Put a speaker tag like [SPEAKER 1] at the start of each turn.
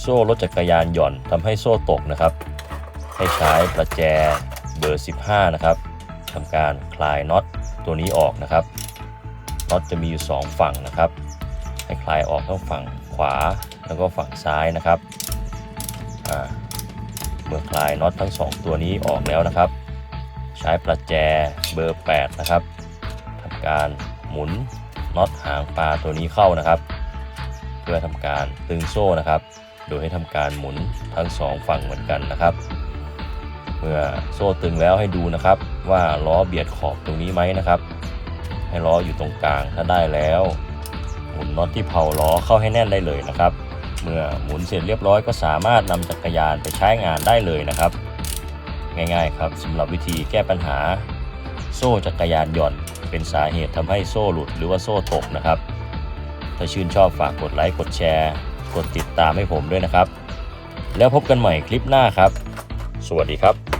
[SPEAKER 1] โซ่รถจักรยานหย่อนทำให้โซ่ตกนะครับ ให้ใช้ประแจเบอร์ 15 นะครับทำการคลายน็อตตัวนี้ออกนะครับน็อตจะมีอยู่ 2 ฝั่งนะครับ ให้คลายออกทั้งฝั่งขวาแล้วก็ฝั่งซ้ายนะครับเมื่อคลายน็อตทั้ง 2 ตัวนี้ออกแล้วนะครับ ใช้ประแจเบอร์ 8 นะครับทำการหมุนน็อตหางปลาตัวนี้เข้านะครับ เพื่อทำการตึงโซ่นะครับ โดยให้ทำการหมุนทั้งสองฝั่งเหมือนกันนะครับ เมื่อโซ่ตึงแล้วให้ดูนะครับ ว่าล้อเบียดขอบตรงนี้ไหมนะครับ ให้ล้ออยู่ตรงกลางถ้าได้แล้ว หมุนน็อตที่เผาล้อเข้าให้แน่นได้เลยนะครับ เมื่อหมุนเสร็จเรียบร้อยก็สามารถนำจักรยานไปใช้งานได้เลยนะครับ ง่ายๆครับสำหรับวิธีแก้ปัญหา โซ่จักรยานหย่อน เป็นสาเหตุทำให้โซ่หลุดหรือว่าโซ่ตกนะครับถ้าชื่นชอบฝากกดไลค์กดแชร์ กดติดตามให้ผมด้วยนะครับ แล้วพบกันใหม่คลิปหน้าครับ สวัสดีครับ